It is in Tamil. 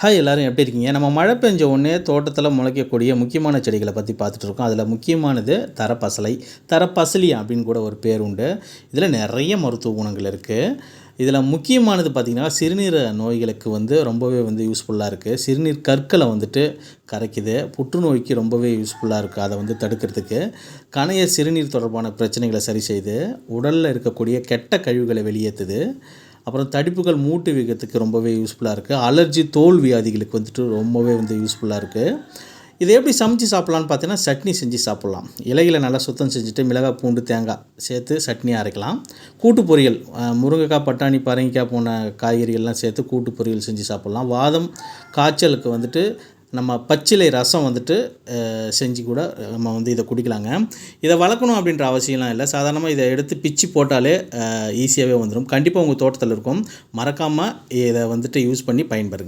ஹாய் எல்லாரும் எப்படி இருக்கீங்க? நம்ம மழை பெஞ்ச உடனே தோட்டத்தில் முளைக்கக்கூடிய முக்கியமான செடிகளை பற்றி பார்த்துட்டு இருக்கோம் அதில் முக்கியமானது தரப்பசலை தரப்பசலி அப்படின்னு கூட ஒரு பேர் உண்டு. இதில் நிறைய மருத்துவ குணங்கள் இருக்குது இதில் முக்கியமானது பார்த்திங்கன்னா சிறுநீர நோய்களுக்கு வந்து ரொம்பவே வந்து யூஸ்ஃபுல்லாக இருக்குது சிறுநீர் கற்களை வந்துட்டு கரைக்குது. புற்றுநோய்க்கு ரொம்பவே யூஸ்ஃபுல்லாக இருக்குது அதை வந்து தடுக்கிறதுக்கு. கணைய சிறுநீர் தொடர்பான பிரச்சனைகளை சரி செய்து உடலில் இருக்கக்கூடிய கெட்ட கழிவுகளை வெளியேற்றுது அப்புறம் தடிப்புகள் மூட்டு வீக்கத்துக்கு ரொம்பவே யூஸ்ஃபுல்லாக இருக்குது அலர்ஜி தோல் வியாதிகளுக்கு வந்துட்டு ரொம்பவே வந்து யூஸ்ஃபுல்லாக இருக்குது இதை எப்படி சமைச்சு சாப்பிட்லான்னு பார்த்தீங்கன்னா சட்னி செஞ்சு சாப்பிட்லாம். இலைகளை நல்லா சுத்தம் செஞ்சுட்டு மிளகாய் பூண்டு தேங்காய் சேர்த்து சட்னி அரைக்கலாம். கூட்டு பொரியல் முருங்கைக்காய் பட்டாணி பரங்கிக்காய் போன காய்கறிகள்லாம் சேர்த்து கூட்டு பொரியல் செஞ்சு சாப்பிட்லாம். வாதம் காய்ச்சலுக்கு வந்துட்டு நம்ம பச்சிலை ரசம் வந்துட்டு செஞ்சு கூட நம்ம வந்து இதை குடிக்கலாங்க. இதை வளர்க்கணும் அப்படின்ற அவசியம்லாம் இல்லை. சாதாரணமாக இதை எடுத்து பிச்சு போட்டாலே ஈஸியாகவே வந்துடும் கண்டிப்பாக உங்கள் தோட்டத்தில் இருக்கும். மறக்காமல் இதை வந்துட்டு யூஸ் பண்ணி பயன்பெறுங்க.